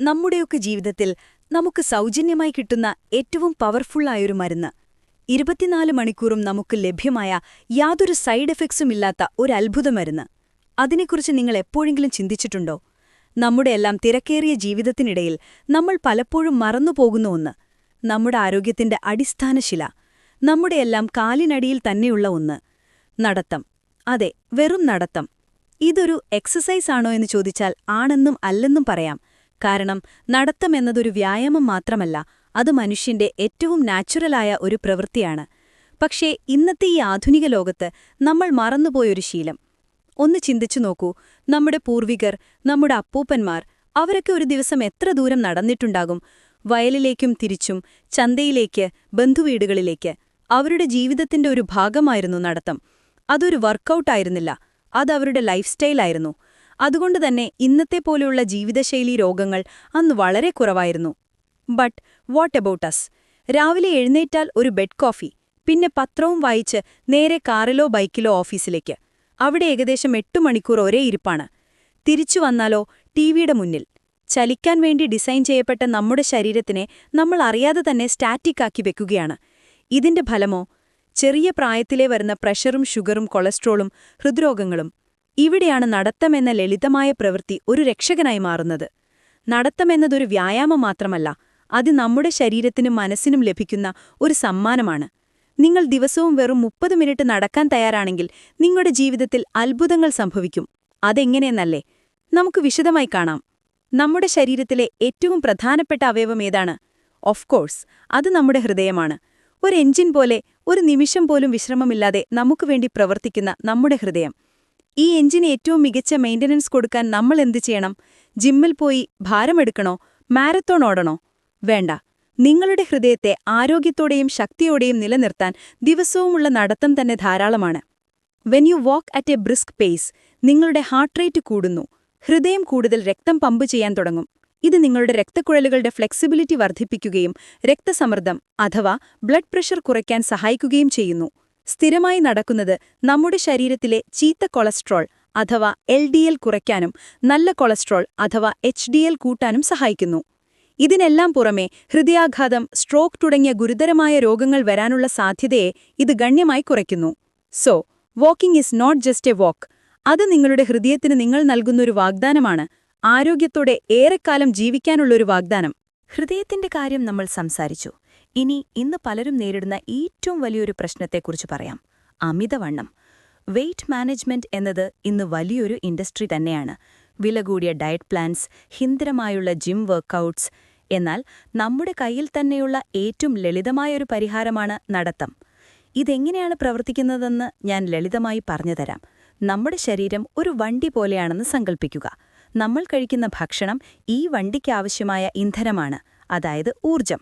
നമ്മുടെയൊക്കെ ജീവിതത്തിൽ നമുക്ക് സൗജന്യമായി കിട്ടുന്ന ഏറ്റവും പവർഫുള്ളായൊരു മരുന്ന്. ഇരുപത്തിനാല് മണിക്കൂറും നമുക്ക് ലഭ്യമായ യാതൊരു സൈഡ് എഫക്ട്സും ഇല്ലാത്ത ഒരു അത്ഭുത മരുന്ന്. അതിനെക്കുറിച്ച് നിങ്ങൾ എപ്പോഴെങ്കിലും ചിന്തിച്ചിട്ടുണ്ടോ? നമ്മുടെയെല്ലാം തിരക്കേറിയ ജീവിതത്തിനിടയിൽ നമ്മൾ പലപ്പോഴും മറന്നുപോകുന്ന ഒന്ന്. നമ്മുടെ ആരോഗ്യത്തിന്റെ അടിസ്ഥാനശില നമ്മുടെയെല്ലാം കാലിനടിയിൽ തന്നെയുള്ള ഒന്ന്. നടത്തം. അതെ വെറും നടത്തം. ഇതൊരു എക്സസൈസ് ആണോ എന്ന് ചോദിച്ചാൽ ആണെന്നും അല്ലെന്നും പറയാം. കാരണം നടത്തമെന്നതൊരു വ്യായാമം മാത്രമല്ല അത് മനുഷ്യന്റെ ഏറ്റവും നാച്ചുറലായ ഒരു പ്രവൃത്തിയാണ്. പക്ഷേ ഇന്നത്തെ ഈ ആധുനിക ലോകത്ത് നമ്മൾ മറന്നുപോയൊരു ശീലം. ഒന്ന് ചിന്തിച്ചു നോക്കൂ നമ്മുടെ പൂർവികർ നമ്മുടെ അപ്പൂപ്പന്മാർ അവരൊക്കെ ഒരു ദിവസം എത്ര ദൂരം നടന്നിട്ടുണ്ടാകും? വയലിലേക്കും തിരിച്ചും ചന്തയിലേക്ക് ബന്ധുവീടുകളിലേക്ക്. അവരുടെ ജീവിതത്തിന്റെ ഒരു ഭാഗമായിരുന്നു നടത്തം. അതൊരു വർക്കൗട്ടായിരുന്നില്ല അതവരുടെ ലൈഫ് സ്റ്റൈലായിരുന്നു അതുകൊണ്ട് തന്നെ ഇന്നത്തെ പോലെയുള്ള ജീവിതശൈലി രോഗങ്ങൾ അന്ന് വളരെ കുറവായിരുന്നു. ബട്ട് വാട്ട് എബൌട്ട് അസ് രാവിലെ എഴുന്നേറ്റാൽ ഒരു ബെഡ് കോഫി പിന്നെ പത്രവും വായിച്ച് നേരെ കാറിലോ ബൈക്കിലോ ഓഫീസിലേക്ക്. അവിടെ ഏകദേശം എട്ടു മണിക്കൂർ ഒരേ ഇരിപ്പാണ്. തിരിച്ചു വന്നാലോ ടിവിയുടെ മുന്നിൽ. ചലിക്കാൻ വേണ്ടി ഡിസൈൻ ചെയ്യപ്പെട്ട നമ്മുടെ ശരീരത്തിനെ നമ്മൾ അറിയാതെ തന്നെ സ്റ്റാറ്റിക്കാക്കി വെക്കുകയാണ്. ഇതിന്റെ ഫലമോ? ചെറിയ പ്രായത്തിലേ വരുന്ന പ്രഷറും ഷുഗറും കൊളസ്ട്രോളും ഹൃദ്രോഗങ്ങളും. ഇവിടെയാണ് നടത്തമെന്ന ലളിതമായ പ്രവൃത്തി ഒരു രക്ഷകനായി മാറുന്നത്. നടത്തമെന്നതൊരു വ്യായാമം മാത്രമല്ല അത് നമ്മുടെ ശരീരത്തിനും മനസ്സിനും ലഭിക്കുന്ന ഒരു സമ്മാനമാണ്. നിങ്ങൾ ദിവസവും വെറും മുപ്പത് മിനിറ്റ് നടക്കാൻ തയ്യാറാണെങ്കിൽ നിങ്ങളുടെ ജീവിതത്തിൽ അത്ഭുതങ്ങൾ സംഭവിക്കും. അതെങ്ങനെയെന്നല്ലേ? നമുക്ക് വിശദമായി കാണാം. നമ്മുടെ ശരീരത്തിലെ ഏറ്റവും പ്രധാനപ്പെട്ട അവയവം ഏതാണ്? ഓഫ് കോഴ്സ് അത് നമ്മുടെ ഹൃദയമാണ്. ഒരു എഞ്ചിൻ പോലെ ഒരു നിമിഷം പോലും വിശ്രമമില്ലാതെ നമുക്കുവേണ്ടി പ്രവർത്തിക്കുന്ന നമ്മുടെ ഹൃദയം. ഈ എഞ്ചിന് ഏറ്റവും മികച്ച മെയിന്റനൻസ് കൊടുക്കാൻ നമ്മൾ എന്ത് ചെയ്യണം? ജിമ്മിൽ പോയി ഭാരമെടുക്കണോ മാരത്തോൺ ഓടണോ? വേണ്ട. നിങ്ങളുടെ ഹൃദയത്തെ ആരോഗ്യത്തോടെയും ശക്തിയോടെയും നിലനിർത്താൻ ദിവസവുമുള്ള നടത്തം തന്നെ ധാരാളമാണ്. When you walk at a brisk pace നിങ്ങളുടെ ഹാർട്ട് റേറ്റ് കൂടുന്നു. ഹൃദയം കൂടുതൽ രക്തം പമ്പ് ചെയ്യാൻ തുടങ്ങും. ഇത് നിങ്ങളുടെ രക്തക്കുഴലുകളുടെ ഫ്ലെക്സിബിലിറ്റി വർദ്ധിപ്പിക്കുകയും രക്തസമ്മർദ്ദം അഥവാ ബ്ലഡ് പ്രഷർ കുറയ്ക്കാൻ സഹായിക്കുകയും ചെയ്യുന്നു. സ്ഥിരമായി നടക്കുന്നത് നമ്മുടെ ശരീരത്തിലെ ചീത്ത കൊളസ്ട്രോൾ അഥവാ എൽ ഡി എൽ കുറയ്ക്കാനും നല്ല കൊളസ്ട്രോൾ അഥവാ എച്ച് ഡി എൽ കൂട്ടാനും സഹായിക്കുന്നു. ഇതിനെല്ലാം പുറമെ ഹൃദയാഘാതം സ്ട്രോക്ക് തുടങ്ങിയ ഗുരുതരമായ രോഗങ്ങൾ വരാനുള്ള സാധ്യതയെ ഇത് ഗണ്യമായി കുറയ്ക്കുന്നു. So walking is not just a walk അത് നിങ്ങളുടെ ഹൃദയത്തിന് നിങ്ങൾ നൽകുന്നൊരു വാഗ്ദാനമാണ്. ആരോഗ്യത്തോടെ ഏറെക്കാലം ജീവിക്കാനുള്ളൊരു വാഗ്ദാനം. ഹൃദയത്തിന്റെ കാര്യം നമ്മൾ സംസാരിച്ചു. ഇനി ഇന്ന് പലരും നേരിടുന്ന ഏറ്റവും വലിയൊരു പ്രശ്നത്തെക്കുറിച്ച് പറയാം. അമിതവണ്ണം. വെയ്റ്റ് മാനേജ്മെന്റ് എന്നത് ഇന്ന് വലിയൊരു ഇൻഡസ്ട്രി തന്നെയാണ്. വില കൂടിയ ഡയറ്റ് പ്ലാൻസ് ഹിന്ദ്രമായുള്ള ജിം വർക്കൗട്ട്സ് എന്നാൽ നമ്മുടെ കയ്യിൽ തന്നെയുള്ള ഏറ്റവും ലളിതമായൊരു പരിഹാരമാണ് നടത്തം. ഇതെങ്ങനെയാണ് പ്രവർത്തിക്കുന്നതെന്ന് ഞാൻ ലളിതമായി പറഞ്ഞുതരാം. നമ്മുടെ ശരീരം ഒരു വണ്ടി പോലെയാണെന്ന് സങ്കൽപ്പിക്കുക. നമ്മൾ കഴിക്കുന്ന ഭക്ഷണം ഈ വണ്ടിക്കാവശ്യമായ ഇന്ധനമാണ് അതായത് ഊർജം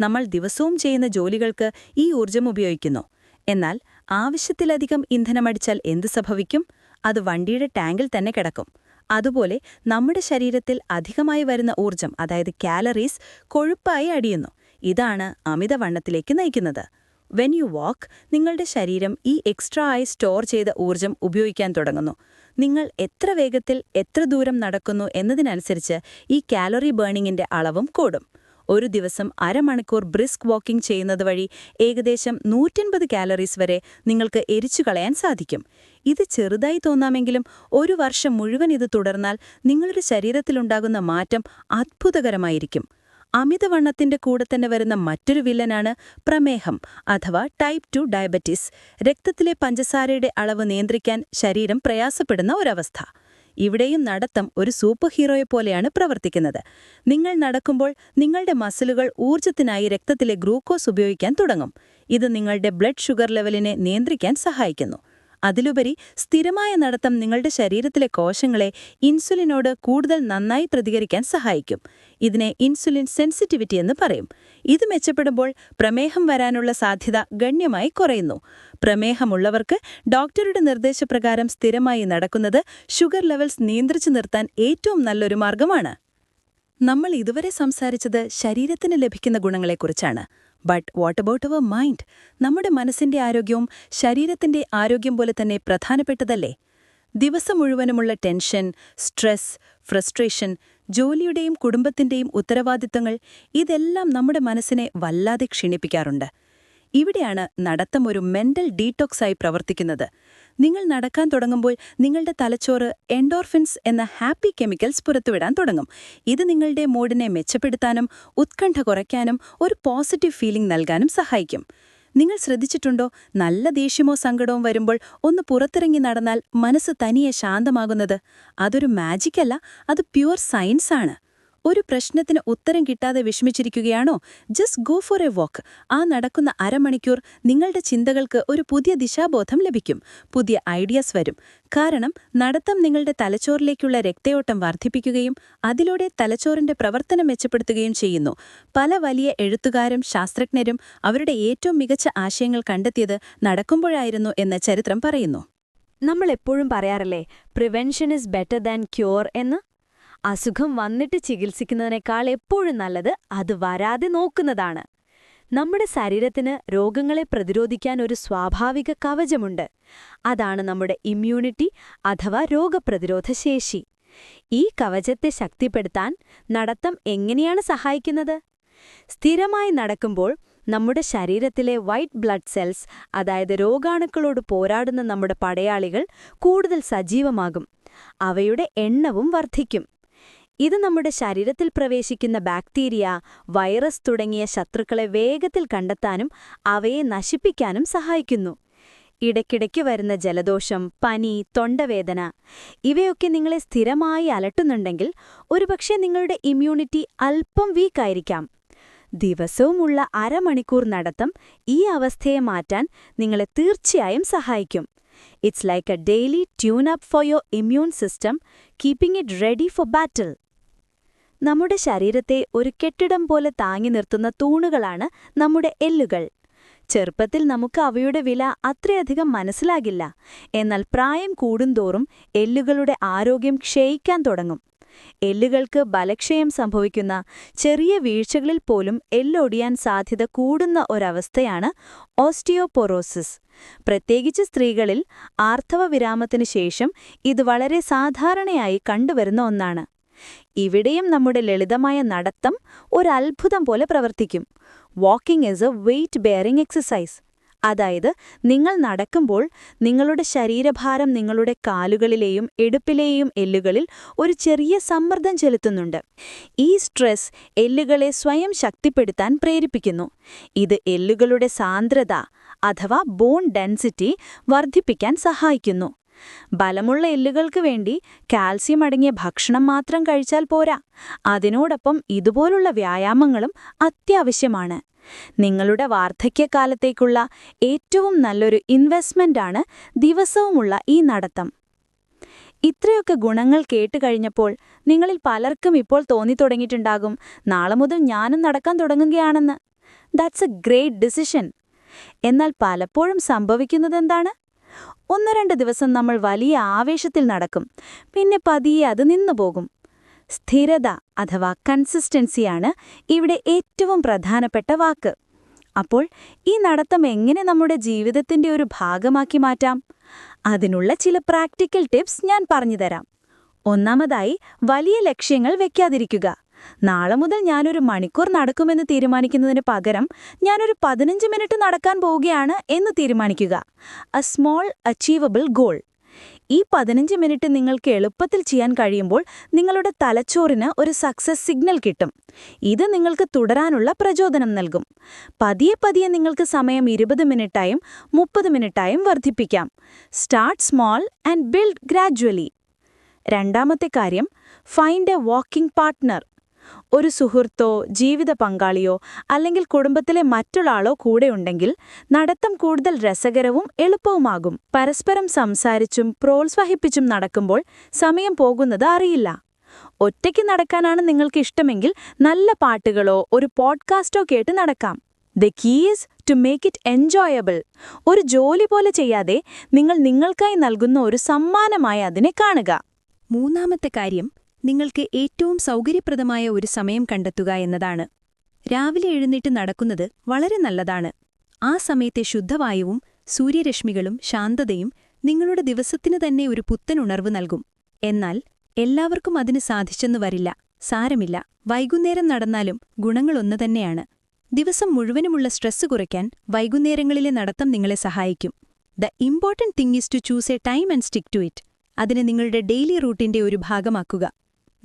നമ്മൾ ദിവസവും ചെയ്യുന്ന ജോലികൾക്ക് ഈ ഊർജം ഉപയോഗിക്കുന്നു. എന്നാൽ ആവശ്യത്തിലധികം ഇന്ധനമടിച്ചാൽ എന്ത് സംഭവിക്കും? അത് വണ്ടിയുടെ ടാങ്കിൽ തന്നെ കിടക്കും. അതുപോലെ നമ്മുടെ ശരീരത്തിൽ അധികമായി വരുന്ന ഊർജം അതായത് കാലറീസ് കൊഴുപ്പായി അടിയുന്നു. ഇതാണ് അമിതവണ്ണത്തിലേക്ക് നയിക്കുന്നത്. വെൻ യു വാക്ക് നിങ്ങളുടെ ശരീരം ഈ എക്സ്ട്രാ ആയി സ്റ്റോർ ചെയ്ത ഊർജം ഉപയോഗിക്കാൻ തുടങ്ങുന്നു. നിങ്ങൾ എത്ര വേഗത്തിൽ എത്ര ദൂരം നടക്കുന്നു എന്നതിനനുസരിച്ച് ഈ കാലറി ബേണിങ്ങിന്റെ അളവും കൂടും. ഒരു ദിവസം അരമണിക്കൂർ ബ്രിസ്ക് വാക്കിംഗ് ചെയ്യുന്നത് വഴി ഏകദേശം നൂറ്റൻപത് കാലറീസ് വരെ നിങ്ങൾക്ക് എരിച്ചു കളയാൻ സാധിക്കും. ഇത് ചെറുതായി തോന്നാമെങ്കിലും ഒരു വർഷം മുഴുവൻ ഇത് തുടർന്നാൽ നിങ്ങളുടെ ശരീരത്തിലുണ്ടാകുന്ന മാറ്റം അത്ഭുതകരമായിരിക്കും. അമിതവണ്ണത്തിന്റെ കൂടെ തന്നെ വരുന്ന മറ്റൊരു വില്ലനാണ് പ്രമേഹം അഥവാ ടൈപ്പ് ടു ഡയബറ്റീസ്. രക്തത്തിലെ പഞ്ചസാരയുടെ അളവ് നിയന്ത്രിക്കാൻ ശരീരം പ്രയാസപ്പെടുന്ന ഒരവസ്ഥ. ഇവിടെയും നടത്തം ഒരു സൂപ്പർ ഹീറോയെ പോലെയാണ് പ്രവർത്തിക്കുന്നത്. നിങ്ങൾ നടക്കുമ്പോൾ നിങ്ങളുടെ മസിലുകൾ ഊർജത്തിനായി രക്തത്തിലെ ഗ്ലൂക്കോസ് ഉപയോഗിക്കാൻ തുടങ്ങും. ഇത് നിങ്ങളുടെ ബ്ലഡ് ഷുഗർ ലെവലിനെ നിയന്ത്രിക്കാൻ സഹായിക്കുന്നു. അതിലുപരി സ്ഥിരമായ നടത്തം നിങ്ങളുടെ ശരീരത്തിലെ കോശങ്ങളെ ഇൻസുലിനോട് കൂടുതൽ നന്നായി പ്രതികരിക്കാൻ സഹായിക്കും. ഇതിനെ ഇൻസുലിൻ സെൻസിറ്റിവിറ്റി എന്ന് പറയും. ഇത് മെച്ചപ്പെടുമ്പോൾ പ്രമേഹം വരാനുള്ള സാധ്യത ഗണ്യമായി കുറയുന്നു. പ്രമേഹമുള്ളവർക്ക് ഡോക്ടറുടെ നിർദ്ദേശപ്രകാരം സ്ഥിരമായി നടക്കുന്നത് ഷുഗർ ലെവൽസ് നിയന്ത്രിച്ചു നിർത്താൻ ഏറ്റവും നല്ലൊരു മാർഗമാണ്. നമ്മൾ ഇതുവരെ സംസാരിച്ചത് ശരീരത്തിന് ലഭിക്കുന്ന ഗുണങ്ങളെക്കുറിച്ചാണ്. But what about our mind നമ്മുടെ മനസ്സിന്റെ ആരോഗ്യവും ശരീരത്തിന്റെ ആരോഗ്യം പോലെ തന്നെ പ്രധാനപ്പെട്ടതല്ലേ? ദിവസം മുഴുവനുമുള്ള ടെൻഷൻ സ്ട്രെസ് ഫ്രസ്ട്രേഷൻ ജോലിയുടെയും കുടുംബത്തിന്റെയും ഉത്തരവാദിത്തങ്ങൾ ഇതെല്ലാം നമ്മുടെ മനസ്സിനെ വല്ലാതെ ക്ഷീണിപ്പിക്കാറുണ്ട്. ഇവിടെയാണ് നടത്തം ഒരു മെന്റൽ ഡീടോക്സായി പ്രവർത്തിക്കുന്നത്. നിങ്ങൾ നടക്കാൻ തുടങ്ങുമ്പോൾ നിങ്ങളുടെ തലച്ചോറ് എൻഡോർഫിൻസ് എന്ന ഹാപ്പി കെമിക്കൽസ് പുറത്തുവിടാൻ തുടങ്ങും. ഇത് നിങ്ങളുടെ മൂഡിനെ മെച്ചപ്പെടുത്താനും ഉത്കണ്ഠ കുറയ്ക്കാനും ഒരു പോസിറ്റീവ് ഫീലിംഗ് നൽകാനും സഹായിക്കും. നിങ്ങൾ ശ്രദ്ധിച്ചിട്ടുണ്ടോ? നല്ല ദേഷ്യമോ സങ്കടവും വരുമ്പോൾ ഒന്ന് പുറത്തിറങ്ങി നടന്നാൽ മനസ്സ് തനിയെ ശാന്തമാകുന്നത്. അതൊരു മാജിക്കല്ല അത് പ്യുവർ സയൻസാണ് ഒരു പ്രശ്നത്തിന് ഉത്തരം കിട്ടാതെ വിഷമിച്ചിരിക്കുകയാണോ? Just go for a walk ആ നടക്കുന്ന അരമണിക്കൂർ നിങ്ങളുടെ ചിന്തകൾക്ക് ഒരു പുതിയ ദിശാബോധം ലഭിക്കും. പുതിയ ഐഡിയാസ് വരും. കാരണം നടത്തം നിങ്ങളുടെ തലച്ചോറിലേക്കുള്ള രക്തയോട്ടം വർദ്ധിപ്പിക്കുകയും അതിലൂടെ തലച്ചോറിന്റെ പ്രവർത്തനം മെച്ചപ്പെടുത്തുകയും ചെയ്യുന്നു. പല വലിയ എഴുത്തുകാരും ശാസ്ത്രജ്ഞരും അവരുടെ ഏറ്റവും മികച്ച ആശയങ്ങൾ കണ്ടെത്തിയത് നടക്കുമ്പോഴായിരുന്നു എന്ന് ചരിത്രം പറയുന്നു. നമ്മൾ എപ്പോഴും പറയാറില്ലേ prevention is better than cure എന്ന്? അസുഖം വന്നിട്ട് ചികിത്സിക്കുന്നതിനേക്കാൾ എപ്പോഴും നല്ലത് അത് വരാതെ നോക്കുന്നതാണ്. നമ്മുടെ ശരീരത്തിന് രോഗങ്ങളെ പ്രതിരോധിക്കാൻ ഒരു സ്വാഭാവിക കവചമുണ്ട്. അതാണ് നമ്മുടെ ഇമ്മ്യൂണിറ്റി അഥവാ രോഗപ്രതിരോധ ശേഷി. ഈ കവചത്തെ ശക്തിപ്പെടുത്താൻ നടത്തം എങ്ങനെയാണ് സഹായിക്കുന്നത്? സ്ഥിരമായി നടക്കുമ്പോൾ നമ്മുടെ ശരീരത്തിലെ വൈറ്റ് ബ്ലഡ് സെൽസ് അതായത് രോഗാണുക്കളോട് പോരാടുന്ന നമ്മുടെ പടയാളികൾ കൂടുതൽ സജീവമാകും. അവയുടെ എണ്ണവും വർദ്ധിക്കും. ഇത് നമ്മുടെ ശരീരത്തിൽ പ്രവേശിക്കുന്ന ബാക്ടീരിയ വൈറസ് തുടങ്ങിയ ശത്രുക്കളെ വേഗത്തിൽ കണ്ടെത്താനും അവയെ നശിപ്പിക്കാനും സഹായിക്കുന്നു. ഇടയ്ക്കിടയ്ക്ക് വരുന്ന ജലദോഷം പനി തൊണ്ടവേദന ഇവയൊക്കെ നിങ്ങളെ സ്ഥിരമായി അലട്ടുന്നുണ്ടെങ്കിൽ ഒരുപക്ഷെ നിങ്ങളുടെ ഇമ്മ്യൂണിറ്റി അല്പം വീക്കായിരിക്കാം. ദിവസവുമുള്ള അരമണിക്കൂർ നടത്തം ഈ അവസ്ഥയെ മാറ്റാൻ നിങ്ങളെ തീർച്ചയായും സഹായിക്കും. It's like a daily tune up for your immune system keeping it ready for battle നമ്മുടെ ശരീരത്തെ ഒരു കെട്ടിടം പോലെ താങ്ങി നിർത്തുന്ന തൂണുകളാണ് നമ്മുടെ എല്ലുകൾ. ചെറുപ്പത്തിൽ നമുക്ക് അവയുടെ വില അത്രയധികം മനസ്സിലാകില്ല. എന്നാൽ പ്രായം കൂടുന്തോറും എല്ലുകളുടെ ആരോഗ്യം ക്ഷയിക്കാൻ തുടങ്ങും. എല്ലുകൾക്ക് ബലക്ഷയം സംഭവിക്കുന്ന ചെറിയ വീഴ്ചകളിൽ പോലും എല്ലൊടിയാൻ സാധ്യത കൂടുന്ന ഒരവസ്ഥയാണ് ഓസ്റ്റിയോപൊറോസിസ്. പ്രത്യേകിച്ച് സ്ത്രീകളിൽ ആർത്തവ ശേഷം ഇത് വളരെ സാധാരണയായി കണ്ടുവരുന്ന ഒന്നാണ്. ഇവിടെയും നമ്മുടെ ലളിതമായ നടത്തം ഒരത്ഭുതം പോലെ പ്രവർത്തിക്കും. Walking is a weight bearing exercise അതായത് നിങ്ങൾ നടക്കുമ്പോൾ നിങ്ങളുടെ ശരീരഭാരം നിങ്ങളുടെ കാലുകളിലെയും എടുപ്പിലെയും എല്ലുകളിൽ ഒരു ചെറിയ സമ്മർദ്ദം ചെലുത്തുന്നുണ്ട്. ഈ സ്ട്രെസ് എല്ലുകളെ സ്വയം ശക്തിപ്പെടുത്താൻ പ്രേരിപ്പിക്കുന്നു. ഇത് എല്ലുകളുടെ സാന്ദ്രത അഥവാ ബോൺ ഡെൻസിറ്റി വർദ്ധിപ്പിക്കാൻ സഹായിക്കുന്നു. ബലമുള്ള എല്ലുകൾക്ക് വേണ്ടി കാൽസ്യം അടങ്ങിയ ഭക്ഷണം മാത്രം കഴിച്ചാൽ പോരാ. അതിനോടൊപ്പം ഇതുപോലുള്ള വ്യായാമങ്ങളും അത്യാവശ്യമാണ്. നിങ്ങളുടെ വാർദ്ധക്യകാലത്തേക്കുള്ള ഏറ്റവും നല്ലൊരു ഇൻവെസ്റ്റ്മെന്റാണ് ദിവസവുമുള്ള ഈ നടത്തം. ഇത്രയൊക്കെ ഗുണങ്ങൾ കേട്ടുകഴിഞ്ഞപ്പോൾ നിങ്ങളിൽ പലർക്കും ഇപ്പോൾ തോന്നിത്തുടങ്ങിയിട്ടുണ്ടാകും നാളെ മുതൽ ഞാനും നടക്കാൻ തുടങ്ങുകയാണെന്ന്. ദാറ്റ്സ് എ ഗ്രേറ്റ് ഡിസിഷൻ എന്നാൽ പലപ്പോഴും സംഭവിക്കുന്നതെന്താണ്? ഒന്ന് രണ്ട് ദിവസം നമ്മൾ വലിയ ആവേശത്തിൽ നടക്കും. പിന്നെ പതിയെ അത് നിന്നുപോകും സ്ഥിരത അഥവാ കൺസിസ്റ്റൻസിയാണ് ഇവിടെ ഏറ്റവും പ്രധാനപ്പെട്ട വാക്ക്. അപ്പോൾ ഈ നടത്തം എങ്ങനെ നമ്മുടെ ജീവിതത്തിന്റെ ഒരു ഭാഗമാക്കി മാറ്റാം? അതിനുള്ള ചില പ്രാക്ടിക്കൽ ടിപ്സ് ഞാൻ പറഞ്ഞുതരാം ഒന്നാമതായി വലിയ ലക്ഷ്യങ്ങൾ വെക്കാതിരിക്കുക. നാളെ മുതൽ ഞാനൊരു മണിക്കൂർ നടക്കുമെന്ന് തീരുമാനിക്കുന്നതിന് പകരം ഞാനൊരു പതിനഞ്ച് മിനിറ്റ് നടക്കാൻ പോവുകയാണ് എന്ന് തീരുമാനിക്കുക. എ സ്മോൾ അച്ചീവബിൾ ഗോൾ ഈ പതിനഞ്ച് മിനിറ്റ് നിങ്ങൾക്ക് എളുപ്പത്തിൽ ചെയ്യാൻ കഴിയുമ്പോൾ നിങ്ങളുടെ തലച്ചോറിന് ഒരു സക്സസ് സിഗ്നൽ കിട്ടും. ഇത് നിങ്ങൾക്ക് തുടരാനുള്ള പ്രചോദനം നൽകും. പതിയെ പതിയെ നിങ്ങൾക്ക് സമയം ഇരുപത് മിനിറ്റായും മുപ്പത് മിനിറ്റായും വർദ്ധിപ്പിക്കാം. Start small and build gradually രണ്ടാമത്തെ കാര്യം ഫൈൻഡ് എ വാക്കിംഗ് പാർട്ട്ണർ ഒരു സുഹൃത്തോ ജീവിത പങ്കാളിയോ അല്ലെങ്കിൽ കുടുംബത്തിലെ മറ്റൊരാളോ കൂടെയുണ്ടെങ്കിൽ നടത്തം കൂടുതൽ രസകരവും എളുപ്പവുമാകും. പരസ്പരം സംസാരിച്ചും പ്രോത്സാഹിപ്പിച്ചും നടക്കുമ്പോൾ സമയം പോകുന്നത് അറിയില്ല. ഒറ്റയ്ക്ക് നടക്കാനാണ് നിങ്ങൾക്ക് ഇഷ്ടമെങ്കിൽ നല്ല പാട്ടുകളോ ഒരു പോഡ്കാസ്റ്റോ കേട്ട് നടക്കാം. The keys to make it enjoyable ഒരു ജോലി പോലെ ചെയ്യാതെ നിങ്ങൾ നിങ്ങൾക്കായി നൽകുന്ന ഒരു സമ്മാനമായി അതിനെ കാണുക. മൂന്നാമത്തെ കാര്യം നിങ്ങൾക്ക് ഏറ്റവും സൗകര്യപ്രദമായ ഒരു സമയം കണ്ടെത്തുക എന്നതാണ്. രാവിലെ എഴുന്നേറ്റ് നടക്കുന്നത് വളരെ നല്ലതാണ്. ആ സമയത്തെ ശുദ്ധവായുവും സൂര്യരശ്മികളും ശാന്തതയും നിങ്ങളുടെ ദിവസത്തിന് തന്നെ ഒരു പുത്തൻ ഉണർവ് നൽകും. എന്നാൽ എല്ലാവർക്കും അതിന് സാധിച്ചെന്നു വരില്ല സാരമില്ല. വൈകുന്നേരം നടന്നാലും ഗുണങ്ങളൊന്നു തന്നെയാണ്. ദിവസം മുഴുവനുമുള്ള സ്ട്രെസ് കുറയ്ക്കാൻ വൈകുന്നേരങ്ങളിലെ നടത്തം നിങ്ങളെ സഹായിക്കും. The important thing is to choose a time and stick to it. അതിനെ നിങ്ങളുടെ ഡെയിലി റൂട്ടിന്റെ ഒരു ഭാഗമാക്കുക.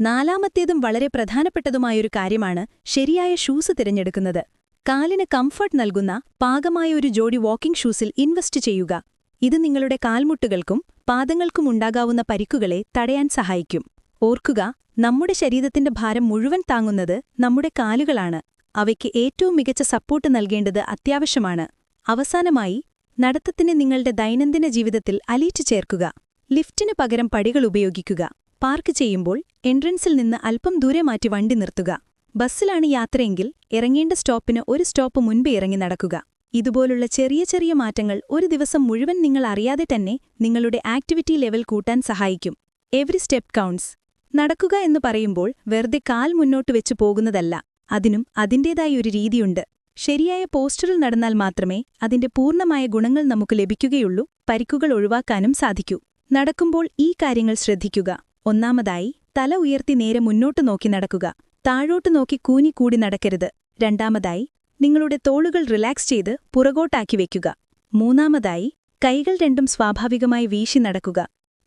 നാലാമത്തേതും വളരെ പ്രധാനപ്പെട്ടതുമായൊരു കാര്യമാണ് ശരിയായ ഷൂസ് തിരഞ്ഞെടുക്കുന്നത്. കാലിന് കംഫർട്ട് നൽകുന്ന പാകമായ ഒരു ജോഡി വാക്കിംഗ് ഷൂസിൽ ഇൻവെസ്റ്റ് ചെയ്യുക. ഇത് നിങ്ങളുടെ കാൽമുട്ടുകൾക്കും പാദങ്ങൾക്കും ഉണ്ടാകാവുന്ന പരിക്കുകളെ തടയാൻ സഹായിക്കും. ഓർക്കുക നമ്മുടെ ശരീരത്തിന്റെ ഭാരം മുഴുവൻ താങ്ങുന്നത് നമ്മുടെ കാലുകളാണ്. അവയ്ക്ക് ഏറ്റവും മികച്ച സപ്പോർട്ട് നൽകേണ്ടത് അത്യാവശ്യമാണ്. അവസാനമായി നടത്തത്തിന് നിങ്ങളുടെ ദൈനംദിന ജീവിതത്തിൽ അലീറ്റ് ചേർക്കുക. ലിഫ്റ്റിന് പകരം പടികൾ ഉപയോഗിക്കുക. പാർക്ക് ചെയ്യുമ്പോൾ എൻട്രൻസിൽ നിന്ന് അല്പം ദൂരെ മാറ്റി വണ്ടി നിർത്തുക. ബസ്സിലാണ് യാത്രയെങ്കിൽ ഇറങ്ങേണ്ട സ്റ്റോപ്പിന് ഒരു സ്റ്റോപ്പ് മുൻപേ ഇറങ്ങി നടക്കുക. ഇതുപോലുള്ള ചെറിയ ചെറിയ മാറ്റങ്ങൾ ഒരു ദിവസം മുഴുവൻ നിങ്ങൾ അറിയാതെ തന്നെ നിങ്ങളുടെ ആക്ടിവിറ്റി ലെവൽ കൂട്ടാൻ സഹായിക്കും. Every step counts. നടക്കുക എന്ന് പറയുമ്പോൾ വെറുതെ കാൽ മുന്നോട്ട് വെച്ച് പോകുന്നതല്ല. അതിനും അതിന്റേതായ ഒരു രീതിയുണ്ട്. ശരിയായ പോസ്റ്ററിൽ നടന്നാൽ മാത്രമേ അതിന്റെ പൂർണമായ ഗുണങ്ങൾ നമുക്ക് ലഭിക്കുകയുള്ളൂ പരിക്കുകൾ ഒഴിവാക്കാനും സാധിക്കൂ. നടക്കുമ്പോൾ ഈ കാര്യങ്ങൾ ശ്രദ്ധിക്കുക. ഒന്നാമതായി തല ഉയർത്തി നേരെ മുന്നോട്ട് നോക്കി നടക്കുക. താഴോട്ട് നോക്കി കൂനി കൂടി നടക്കരുത്. രണ്ടാമതായി നിങ്ങളുടെ തോളുകൾ റിലാക്സ് ചെയ്ത് പുറകോട്ടാക്കി വയ്ക്കുക മൂന്നാമതായി കൈകൾ രണ്ടും സ്വാഭാവികമായി വീശി നടക്കുക.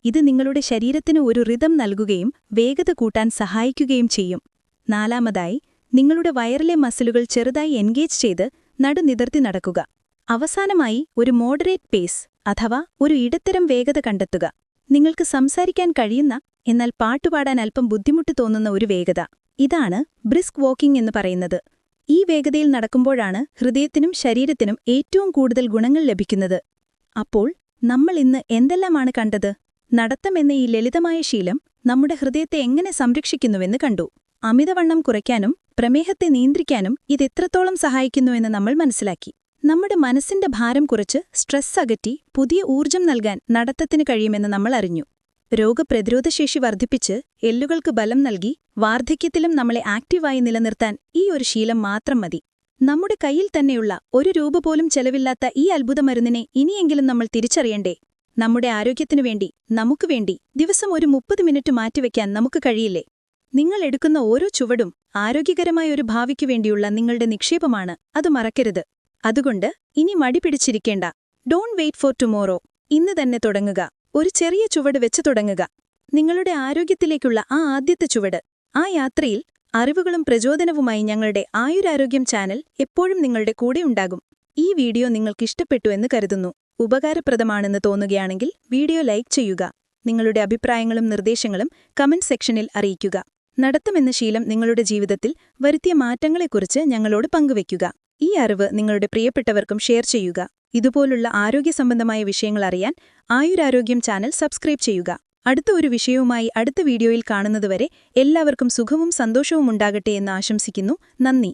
ഇത് നിങ്ങളുടെ ശരീരത്തിന് ഒരു റിതം നൽകുകയും വേഗത കൂട്ടാൻ സഹായിക്കുകയും ചെയ്യും. നാലാമതായി നിങ്ങളുടെ വയറിലെ മസിലുകൾ ചെറുതായി എൻഗേജ് ചെയ്ത് നടുനിതിർത്തി നടക്കുക. അവസാനമായി ഒരു മോഡറേറ്റ് പേസ് അഥവാ ഒരു ഇടത്തരം വേഗത കണ്ടെത്തുക. നിങ്ങൾക്ക് സംസാരിക്കാൻ കഴിയുന്ന എന്നാൽ പാട്ടുപാടാൻ അല്പം ബുദ്ധിമുട്ട് തോന്നുന്ന ഒരു വേഗത. ഇതാണ് ബ്രിസ്ക് വാക്കിംഗ് എന്ന് പറയുന്നത്. ഈ വേഗതയിൽ നടക്കുമ്പോഴാണ് ഹൃദയത്തിനും ശരീരത്തിനും ഏറ്റവും കൂടുതൽ ഗുണങ്ങൾ ലഭിക്കുന്നത്. അപ്പോൾ നമ്മൾ ഇന്ന് എന്തെല്ലാമാണ് കണ്ടത്? നടത്തം എന്ന ഈ ലളിതമായ ശീലം നമ്മുടെ ഹൃദയത്തെ എങ്ങനെ സംരക്ഷിക്കുന്നുവെന്ന് കണ്ടു. അമിതവണ്ണം കുറയ്ക്കാനും പ്രമേഹത്തെ നിയന്ത്രിക്കാനും ഇതെത്രത്തോളം സഹായിക്കുന്നുവെന്ന് നമ്മൾ മനസ്സിലാക്കി. നമ്മുടെ മനസ്സിന്റെ ഭാരം കുറച്ച് സ്ട്രെസ് അകറ്റി പുതിയ ഊർജം നൽകാൻ നടത്തത്തിന് കഴിയുമെന്ന് നമ്മൾ അറിഞ്ഞു. രോഗപ്രതിരോധശേഷി വർദ്ധിപ്പിച്ച് എല്ലുകൾക്ക് ബലം നൽകി വാർദ്ധക്യത്തിലും നമ്മളെ ആക്റ്റീവായി നിലനിർത്താൻ ഈ ഒരു ശീലം മാത്രം മതി. നമ്മുടെ കയ്യിൽ തന്നെയുള്ള ഒരു രൂപ പോലും ചെലവില്ലാത്ത ഈ അത്ഭുത മരുന്നിനെ ഇനിയെങ്കിലും നമ്മൾ തിരിച്ചറിയണ്ടേ? നമ്മുടെ ആരോഗ്യത്തിനു വേണ്ടി നമുക്ക് വേണ്ടി ദിവസം ഒരു മുപ്പത് മിനിറ്റ് മാറ്റിവെക്കാൻ നമുക്ക് കഴിയില്ലേ? നിങ്ങൾ എടുക്കുന്ന ഓരോ ചുവടും ആരോഗ്യകരമായ ഒരു ഭാവിക്കു വേണ്ടിയുള്ള നിങ്ങളുടെ നിക്ഷേപമാണ്. അത് മറക്കരുത്. അതുകൊണ്ട് ഇനി മടി പിടിച്ചിരിക്കേണ്ട. ഡോൺ വെയിറ്റ് ഫോർ ടുമോറോ ഇന്ന് തന്നെ തുടങ്ങുക. ഒരു ചെറിയ ചുവട് വെച്ച് തുടങ്ങുക. നിങ്ങളുടെ ആരോഗ്യത്തിലേക്കുള്ള ആ ആദ്യത്തെ ചുവട്. ആ യാത്രയിൽ അറിവുകളും പ്രചോദനവുമായി ഞങ്ങളുടെ ആയുരാരോഗ്യം ചാനൽ എപ്പോഴും നിങ്ങളുടെ കൂടെ ഉണ്ടാകും. ഈ വീഡിയോ നിങ്ങൾക്ക് ഇഷ്ടപ്പെട്ടു എന്ന് കരുതുന്നു. ഉപകാരപ്രദമാണെന്ന് തോന്നുകയാണെങ്കിൽ വീഡിയോ ലൈക്ക് ചെയ്യുക. നിങ്ങളുടെ അഭിപ്രായങ്ങളും നിർദ്ദേശങ്ങളും കമന്റ് സെക്ഷനിൽ അറിയിക്കുക. നടത്തമെന്ന ശീലം നിങ്ങളുടെ ജീവിതത്തിൽ വരുത്തിയ മാറ്റങ്ങളെക്കുറിച്ച് ഞങ്ങളോട് പങ്കുവയ്ക്കുക. ഈ അറിവ് നിങ്ങളുടെ പ്രിയപ്പെട്ടവർക്കും ഷെയർ ചെയ്യുക. ഇതുപോലുള്ള ആരോഗ്യ സംബന്ധമായ വിഷയങ്ങൾ അറിയാൻ ആയുരാരോഗ്യം ചാനൽ സബ്സ്ക്രൈബ് ചെയ്യുക. അടുത്ത ഒരു വിഷയവുമായി അടുത്ത വീഡിയോയിൽ കാണുന്നതുവരെ എല്ലാവർക്കും സുഖവും സന്തോഷവും ഉണ്ടാകട്ടെ എന്ന് ആശംസിക്കുന്നു. നന്ദി.